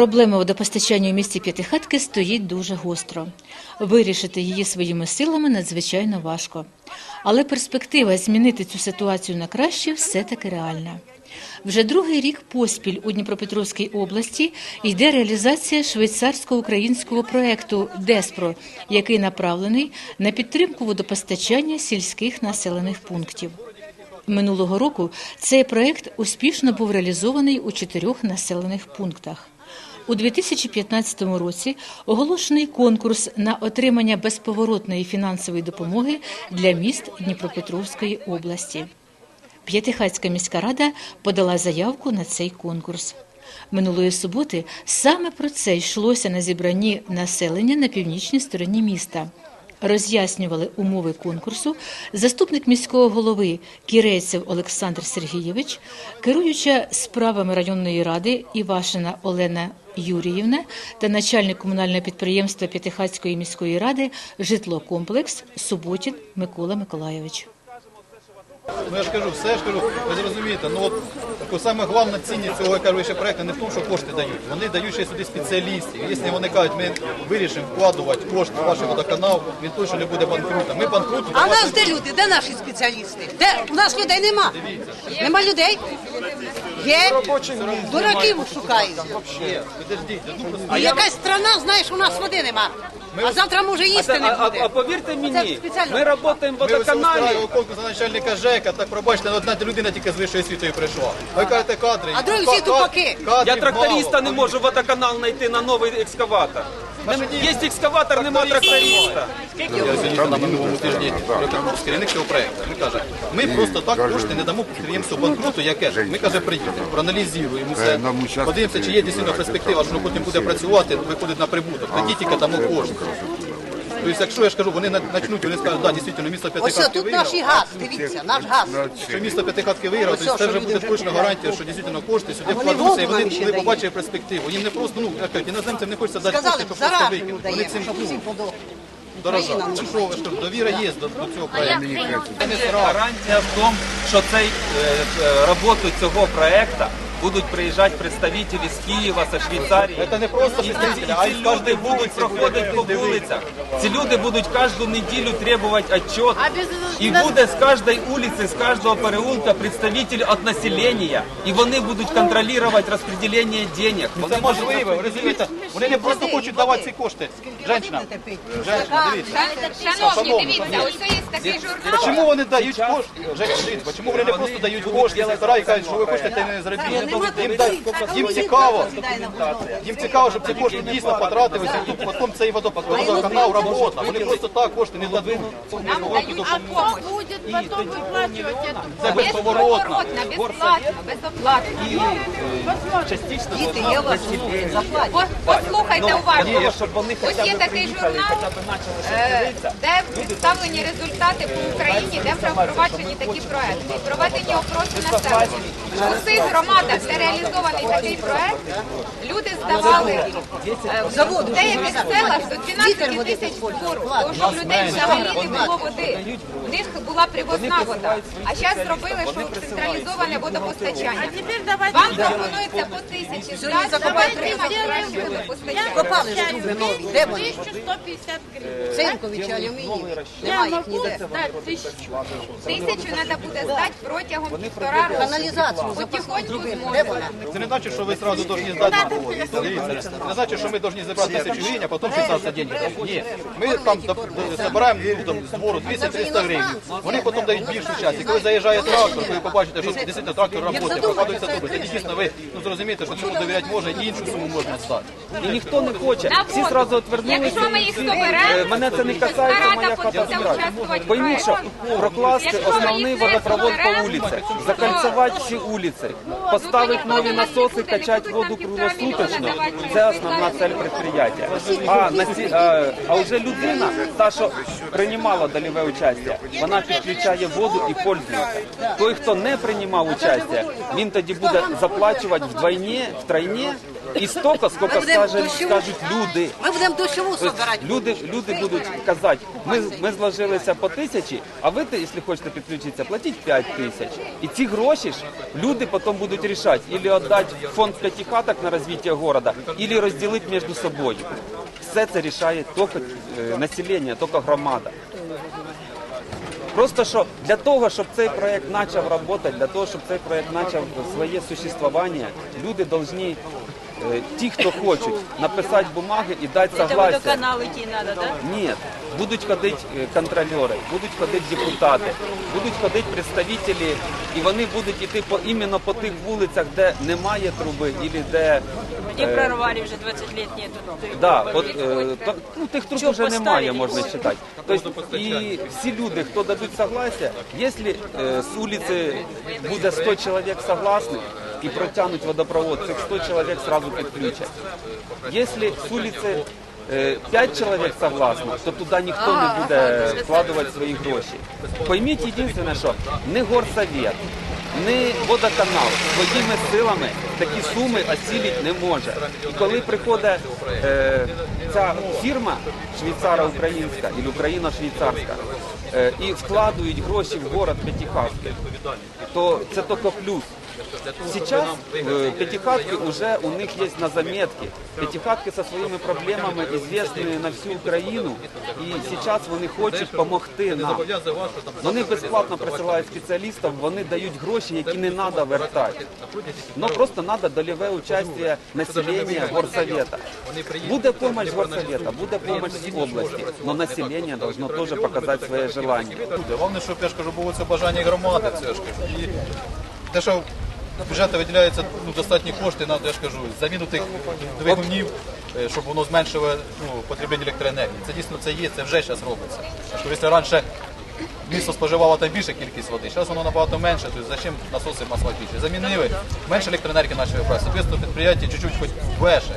Проблема водопостачання у місті П'ятихатки стоїть дуже гостро. Вирішити її своїми силами надзвичайно важко. Але перспектива змінити цю ситуацію на краще все-таки реальна. Вже другий рік поспіль у Дніпропетровській області йде реалізація швейцарсько-українського проекту ДЕСПРО, який направлений на підтримку водопостачання сільських населених пунктів. Минулого року цей проект успішно був реалізований у чотирьох населених пунктах. У 2015 році оголошений конкурс на отримання безповоротної фінансової допомоги для міст Дніпропетровської області. П'ятихатська міська рада подала заявку на цей конкурс. Минулої суботи саме про це йшлося на зібранні населення на північній стороні міста. Роз'яснювали умови конкурсу заступник міського голови Кірейцев Олександр Сергійович, керуюча справами районної ради Івашина Олена Юріївна та начальник комунального підприємства П'ятихатської міської ради Житлокомплекс Суботін Микола Миколайович. Ну я ж кажу, все ж кажу, ви зрозумієте, ну от таку саме головна цінність цього я кажу, ще проекту не в тому, що кошти дають. Вони дають ще сюди спеціалістів. Якщо вони кажуть, ми вирішимо вкладувати кошти в ваш водоканал, він точно не буде банкрутом. Ми банкрутом. А в нас де люди? Де наші спеціалісти? Де у нас людей нема? Нема людей? Є дураків шукають. Просто. А якась страна, знаєш, у нас води нема. А завтра може їсти не а, а, буде. повірте мені, спеціально. ми працюємо в Ми ось водоканалі. устраивали конкурс на начальника ЖЕКа, так пробачте, одна людина тільки з вищою освітою прийшла. Ви кажете кадри. А другі всі Кад- тупаки. кадрів Я тракториста мало. не можу в водоканал знайти на новий екскаватор. Є екскаватор, нема тракториста. Я на минулому тижні з керівник цього проєкту. Він каже, ми просто так кошти не дамо підприємству банкроту, яке ж. Ми каже, приїдемо, проаналізуємо все. Подивимося, чи є дійсно перспектива, що воно потім буде працювати, виходить на прибуток. Тоді тільки дамо кошти. Тобто, якщо я ж кажу, вони почнуть, вони скажуть, да, дійсно, місто Ось П'ятихатки тут наш і газ, дивіться, наш газ. Якщо місто П'ятихатки виграло, Ось то що, це вже буде точно гарантія, що дійсно кошти сюди вони вкладуться, і вони нам ще вони дають. побачать перспективу. Їм не просто, ну, як кажуть, іноземцям не хочеться дати Сказали, кошти, щоб просто зараз викинути. Вони даємо, цим щоб всім подобало. дорожать. Ну що, ви ж кажу, довіра є до, до цього проекту. Гарантія в тому, що цей е, е, роботу цього проекту будуть приїжджати представники з Києва, з Швейцарії. Це не просто І і а ці люди будуть проходити по вулицях. Ці люди будуть кожну неділю требувати отчет. І буде з кожної вулиці, з кожного переулка представитель від населення. І вони будуть контролювати розподілення денег. Це можливо, розумієте? Вони не просто хочуть давати ці кошти. Женщина, женщина, дивіться. Шановні, дивіться, ось є такий журнал. Чому вони дають кошти? Женщина, чому вони не просто дають кошти і кажуть, що ви хочете, те не зробіть. Їм, їм цікаво, їм цікаво, щоб ці кошти дійсно потратилися, і тут потім цей водопад- водоканал робота. Вони просто так кошти не дадуть. Нам дають а хто буде потім виплачувати? Це безповоротно. безплатно, безоплатно. частично Діти, є у вас заплатять. Послухайте уважно. Ні, щоб вони Ось є такий журнал, е, де представлені результати по Україні, де впроваджені такі проекти. Проведені опроси населення. У цих громадах, де реалізований такий проект, люди здавали е, в деяких селах до 12 тисяч збору, тому що в людей взагалі не було води. В них була привозна вода. А зараз зробили, що централізоване водопостачання. Вам пропонується по тисячі здати, щоб отримати краще водопостачання. Копали ж труби, де вони? 1150 гривень. Цинкові чи алюмінієві? Немає їх ніде. Тисячу треба буде здати протягом півтора року. Каналізацію Потихоньку зможемо. Вона? Це не значить, що ви одразу повинні здати. Дивіться, це не значить, що ми повинні зібрати тисячу гривень, а потім 16 денег. Ні. Ми там ну, там, з двору 200-300 гривень. Вони потім дають більшу частину. І коли заїжджає трактор, ви побачите, що дійсно трактор працює, пропадується труби. Тоді дійсно ви ну, зрозумієте, що цьому довіряти можна і іншу суму можна стати. І ніхто не хоче. Всі воду. зразу отвернулися. Якщо ми їх е, Мене це не касається, моя хата буде забирає. Пойміть, що прокласти основний водопровод по вулиці, закольцевати всі вулиці, поставити Ну, нові насоси, качать воду круглосуточно. Це основна цель предприятия. А, на ці, а, а вже людина, та, що приймала дольове участя, вона підключає воду і пользується. Той, хто не приймав участя, він тоді буде заплачувати вдвойні, втройні І стільки, скільки будемо скаже- дощову- скажуть люди. Ми будемо дощову Тобто собирати. люди, люди будуть казати, ми, ми зложилися по тисячі, а ви, якщо хочете підключитися, платіть 5 тисяч. І ці гроші ж люди потім будуть рішати, або віддати в фонд п'ятихаток на розвиття міста, або розділити між собою. Все це рішає тільки е, населення, тільки громада. Просто що для того, щоб цей проект почав працювати, для того, щоб цей проект почав своє существування, люди повинні, ті, хто хочуть, написати бумаги і дати согласие. водоканал идти надо, да? Ні, будуть ходити е, контролери, будуть ходити депутати, будуть ходити представителі, і вони будуть йти по іменно по тих вулицях, де немає труби, або де Где прорвали уже 20 лет нету. Да, от е, то, ну, тих труб Чого вже немає, поставили? можна вважати. Тобто, і всі люди, хто дадуть согласие, якщо е, з вулиці буде 100 чоловік согласних і протягнуть водопровод, цих 100 чоловік сразу підключать. Якщо з вулиці е, 5 чоловік согласних, то туди ніхто не буде вкладувати свої гроші. Пойміть єдине, що не горсовет, не водоканал своїми силами такі суми осілити не може. І коли приходить е, ця фірма швейцаро-українська і Україно-швейцарська е, і вкладають гроші в город П'ятихатки, то це тільки плюс. Сейчас э, пятихатки уже у них есть на заметке. Пятихатки со своими проблемами известны на всю Україну. І сейчас вони хочуть допомогти нам. Вони безплатно присилають спеціалістів, вони дають гроші, які не треба вертати. Ну просто треба дольове участь населення горсовета. Буде допомога горсовета, буде допомога з області, але населення должно теж показати своє желання. Головне, щоб я ж кажу, було це бажання громади, те, що бюджету виділяються ну, достатні кошти на я ж кажу, заміну тих двигунів, е, щоб воно зменшило ну, потреблення електроенергії. Це дійсно це є, це вже зараз робиться. Я Якщо раніше місто споживало там більше кількість води, зараз воно набагато менше, тобто зачем насоси масла більше? Замінили, менше електроенергії почали брати. Соответственно, підприємство чуть-чуть хоч веше.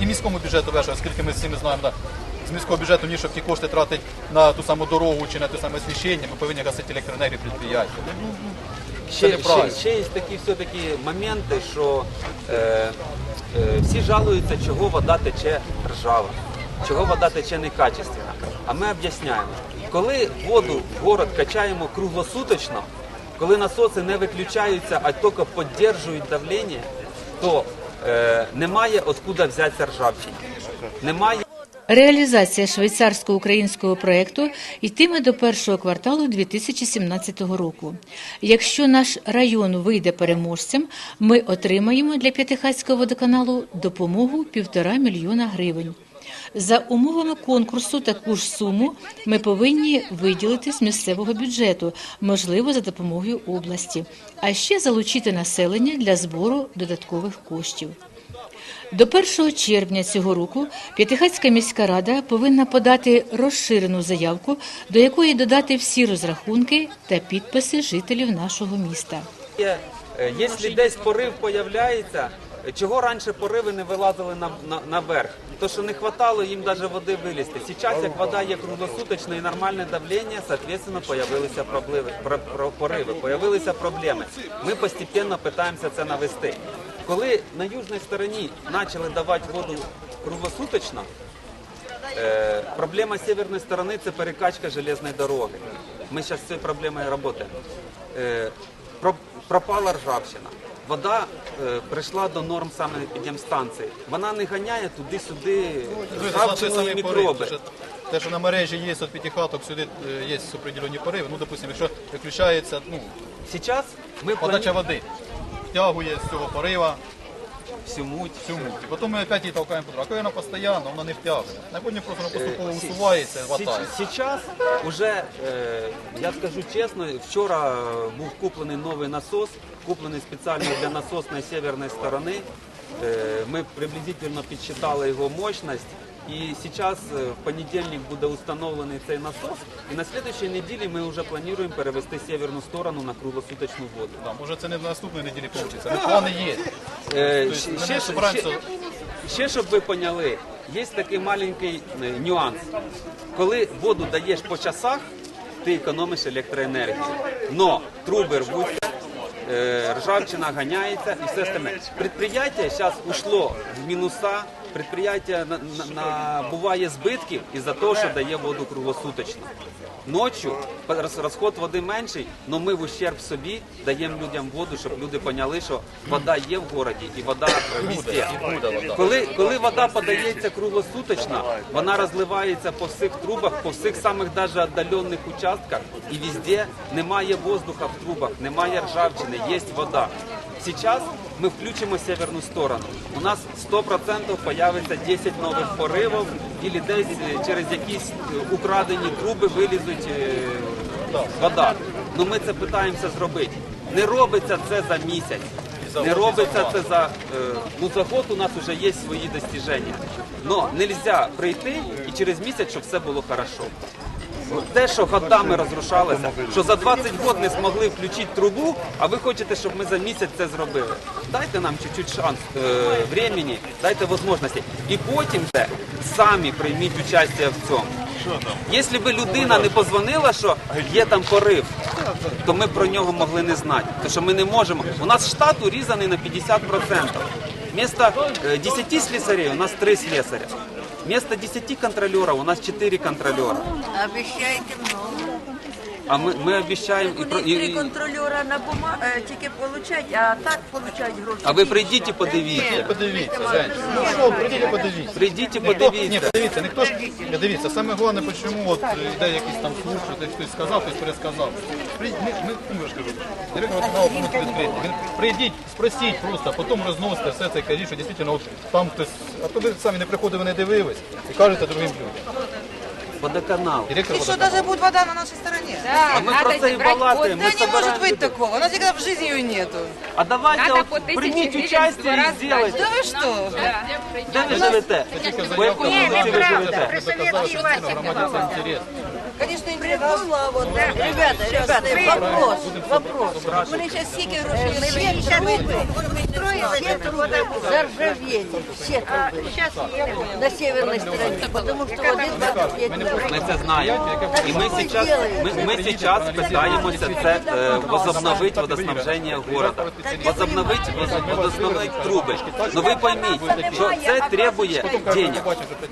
І, міському бюджету веше, оскільки ми всі ми знаємо, да, з міського бюджету ніж щоб ті кошти тратить на ту саму дорогу чи на те саме освіщення, ми повинні гасити електроенергію підприємства. Ще, ще, ще є такі все-таки моменти, що е, е, всі жалуються, чого вода тече ржава, чого вода тече некачественна. А ми об'ясняємо, коли воду в город качаємо круглосуточно, коли насоси не виключаються, а тільки підтримують давлення, то е, немає откуда взятися ржавчині. Немає Реалізація швейцарсько-українського проєкту йтиме до першого кварталу 2017 року. Якщо наш район вийде переможцем, ми отримаємо для П'ятихатського водоканалу допомогу півтора мільйона гривень. За умовами конкурсу таку ж суму ми повинні виділити з місцевого бюджету, можливо, за допомогою області, а ще залучити населення для збору додаткових коштів. До 1 червня цього року П'ятихатська міська рада повинна подати розширену заявку, до якої додати всі розрахунки та підписи жителів нашого міста. Е, Якщо десь порив появляється, чого раніше пориви не вилазили на, на, наверх? То, що не вистачало їм навіть води вилізти. Зараз, як вода є круглосуточна і нормальне давлення, соответственно, появилися проблеми, про, про, пориви, появилися проблеми. Ми постепенно намагаємося це навести. Коли на южній стороні почали давати воду круглосуточно, Е, проблема северної сторони це перекачка железної дороги. Ми зараз з цією проблемою працюємо. Е, пропала ржавчина. Вода е, прийшла до норм саме підемстанції. Вона не ганяє туди-сюди ржавчину і мікроби. Те, що на мережі є от п'ятихаток, сюди е, є определені пориви. Ну, допустимо, якщо виключається ну, Зараз ми подача плануємо води, втягує з цього порива всю муть. всю муть. Потім ми опять її толкаємо коли вона постійно, вона не втягує. На потім просто вона поступово усувається, ватає. Сейчас уже, е, я скажу чесно, вчора був куплений новий насос, куплений спеціально для насосної северної сторони. Е, Ми приблизительно підсчитали його мощність. І зараз е, в понедільник буде установлений цей насос. І на слідчій неділі ми вже плануємо перевести северну сторону на круглосуточну воду. Да, може це не на наступної неділі вийде. Ну, плани є. Е, Тобто ще- ми ще- ще- Ще щоб ви поняли, є такий маленький е, нюанс. Коли воду даєш по часах, ти економиш електроенергію. Но труби рвуться, е, ржавчина ганяється і все остальне. Предприятие зараз ушло в мінуса, предприятие на- на- набуває збитків із-за того, що дає воду круглосуточно. Ночі роз- розход води менший, але ми в ущерб собі даємо людям воду, щоб люди поняли, що вода є в городі і вода е, везде. Коли, коли вода подається круглосуточно, вона розливається по всіх трубах, по всіх самих даже віддалених участках, і везде немає воздуха в трубах, немає ржавчини, є вода. Сейчас ми включимо северну сторону. У нас 100% появиться 10 нових поривів, і десь через якісь е, украдені труби вилізуть е, вода. Ну ми це питаємося зробити. Не робиться це за місяць. Не робиться це за е, ну за год у нас вже є свої достіження. Но нельзя прийти і через місяць, щоб все було хорошо. Те, що годами розрушалося, що за 20 років не змогли включити трубу, а ви хочете, щоб ми за місяць це зробили. Дайте нам чуть-чуть шанс е, времени, дайте можливості. І потім вже самі прийміть участь в цьому. Якщо б людина не позвонила, що є там порив, то ми про нього могли не знати. Тому що ми не можемо. У нас штат урізаний на 50%. Вместо е, 10 слесарей у нас 3 слесаря. Вместо 10 контролеров у нас 4 контролера. Обещайте много. А ми, ми обіцяємо і, У про- них і, три і контролера на бума... е, тільки получать, а так получають гроші. а ви прийдіть і подивіться. Подивіться, Жень. Ну що, прийдіть і подивіться. Прийдіть і Ні, подивіться. подивіться, ніхто ж не дивіться. Саме головне, чому от йде якийсь там слух, що десь хтось сказав, хтось пересказав. При- Ми, ми, ну, я ж кажу, директор каналу повністю відкритий. Він прийдіть, спросіть просто, потім розносите все це і кажіть, що дійсно от там хтось, а то ви самі не приходили, не дивились і кажете другим людям. Водоканал. Директор И что даже будет вода на нашей стороне? Да, А мы надо про це і зібрати. Да не может быть такого. У нас никогда в жизни ее нету. А давайте Надо от по тисячі прийміть гривень участь два і рази зробите. Да вы что? Да. ви живете? Вулиці ви живете? Ви доказали, що це громадянський інтерес. Конечно, Прикола, вот, ребята, ребята, вопрос, вопрос. Зараз скільки грошей все труби, все труби заржавели, все труби на северной стороне, потому что один 20 лет не Ми це знаємо. І ми зараз, ми, ми зараз питаємося це е, возобновити водоснабження города. Возобновити, водоснабновити труби. Ну ви пойміть, що це требує денег.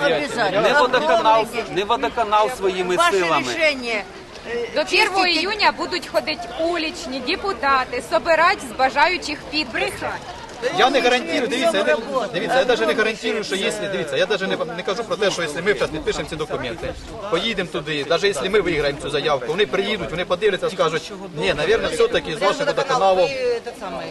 обязательно. Не водоканал, не водоканал своїми Ваше силами. решение До 1 чистите июня будуть ходити улічні депутати, собирати з бажаючих підписи. Я не гарантую, дивіться, я не, дивіться, я навіть не гарантую, що якщо, дивіться, я навіть не, не кажу про те, що якщо ми зараз підпишемо ці документи, поїдемо туди, навіть якщо ми виграємо цю заявку, вони приїдуть, вони подивляться, скажуть, ні, мабуть, все-таки з вашим водоканалом,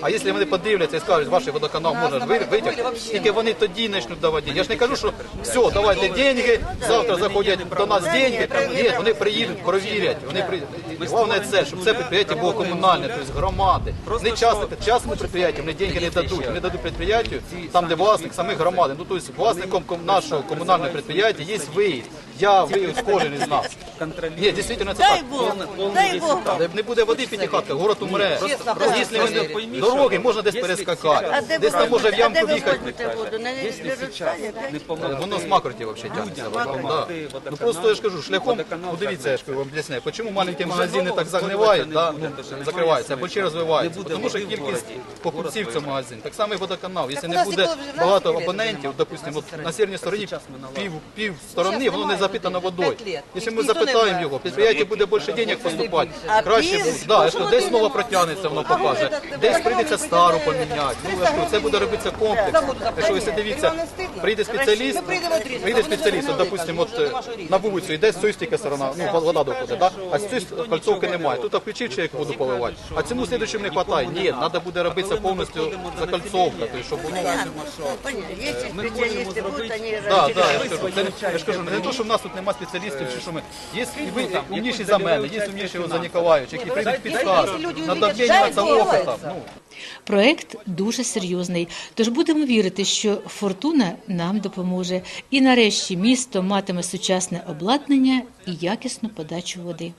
а якщо вони подивляться і скажуть, ваш водоканал можна ви- витягти, тільки вони тоді почнуть давати. Я ж не кажу, що все, давайте деньги, завтра заходять до нас деньги. Ні, вони приїдуть, провірять. Вони при... Головне це, щоб це підприємство було комунальне, тобто громади. Не частне, частному підприємству вони деньги не дадуть. Вони дадуть підприємству, там, де власник самих громади. Ну, тобто власником нашого комунального підприємства є ви. Я, ви, кожен із нас. Ні, дійсно це Дай так. Бог, дай Бог. Не буде води п'ятихатка, город умре. Якщо ви дороги, можна десь перескакати, десь там може в ямку в'їхати. помогти, Воно з макроті взагалі тягнеться. Ну просто я ж кажу, шляхом, ну я ж вам об'ясняю, чому маленькі магазини так загнивають, ну, закриваються, або смисла. розвиваються, тому що кількість покупців цьому магазині. Так само і водоканал. Якщо не буде багато абонентів, допустимо, на северній стороні пів сторони, воно не запитано лет. Якщо ми запитаємо його, підприємство буде більше денег поступати, краще пів? буде. Да, я десь знову протягнеться, воно покаже, десь прийдеться стару поміняти. Ну, я ж кажу, це буде робитися комплекс. Якщо ви дивіться, прийде спеціаліст, прийде спеціаліст, от, допустимо, от е, на вулицю йде з цієї стільки сторона, ну, вода доходить, да? а з цієї кольцовки немає. Тут включив чоловік воду поливати, а цьому слідчим не вистачає. Ні, треба буде робитися повністю закольцовка, тобто, щоб воно... Понятно, Если специалисты будут, они Да, да, я ж кажу, це, не- я ж кажу, не те, що в нас тут немає спеціалістів, чи що ми. Є і ви умніші за мене, є умніші за Ніколаєвича, які прийдуть підказують, на давлення за опитом. Ну, Проект дуже серйозний, тож будемо вірити, що фортуна нам допоможе, і нарешті місто матиме сучасне обладнання і якісну подачу води.